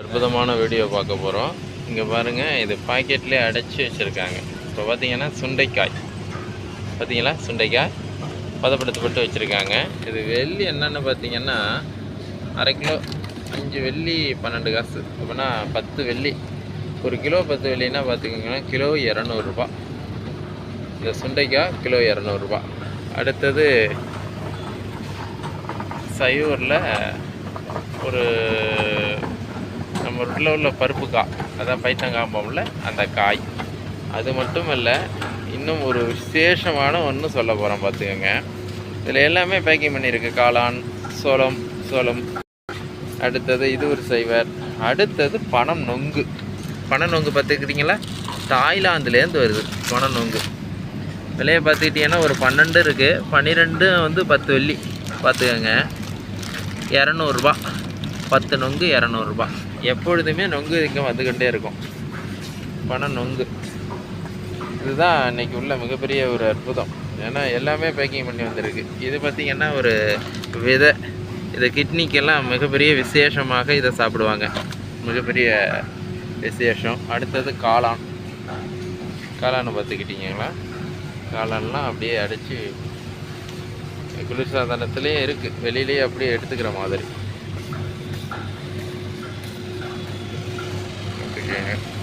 அற்புதமான வீடியோ பார்க்க போகிறோம் இங்கே பாருங்கள் இது பாக்கெட்லேயே அடைச்சி வச்சுருக்காங்க. இப்போ பார்த்தீங்கன்னா சுண்டைக்காய். பார்த்தீங்களா சுண்டைக்காய் பதப்படுத்தப்பட்டு வச்சுருக்காங்க. இது வெள்ளி என்னென்னு பார்த்தீங்கன்னா அரை கிலோ அஞ்சு வெள்ளி பன்னெண்டு காசு. அப்படின்னா பத்து வெள்ளி. ஒரு கிலோ பத்து வெள்ளினா பார்த்துக்கிங்கன்னா கிலோ இரநூறுபா இந்த சுண்டைக்காய் கிலோ இரநூறுபா அடுத்தது சைவூரில் ஒரு நம்ம உள்ள பருப்பு காய் அதான் பைத்தங்காம்போம்ல அந்த காய். அது மட்டும் இல்லை இன்னும் ஒரு விசேஷமான ஒன்று சொல்ல போகிறோம் பார்த்துக்கோங்க இதில் எல்லாமே பேக்கிங் பண்ணியிருக்கு. காளான் சோளம் சோளம். அடுத்தது இது ஒரு சைவர். அடுத்தது பணம் நொங்கு. பண நொங்கு பார்த்துக்கிட்டிங்களா தாய்லாந்துலேருந்து வருது பண நொங்கு. விலையை பார்த்துக்கிட்டிங்கன்னா ஒரு பன்னெண்டு இருக்குது பன்னிரெண்டு வந்து பத்து வெள்ளி. பார்த்துக்கோங்க இரநூறுபா. பத்து நொங்கு இரநூறுபா எப்பொழுதுமே நொங்கு இங்கே வந்துக்கிட்டே இருக்கும். பணம் நொங்கு. இதுதான் இன்றைக்கி உள்ள மிகப்பெரிய ஒரு அற்புதம். ஏன்னா எல்லாமே பேக்கிங் பண்ணி வந்திருக்கு. இது பார்த்திங்கன்னா ஒரு விதை. இது கிட்னிக்கெல்லாம் மிகப்பெரிய விசேஷமாக இதை சாப்பிடுவாங்க. மிகப்பெரிய விசேஷம். அடுத்தது காளான். காளான்னு பார்த்துக்கிட்டிங்களா? காளான்லாம் அப்படியே அடித்து குளிர்சாதனத்துலேயே இருக்குது வெளியிலேயே அப்படியே எடுத்துக்கிற மாதிரி. doing.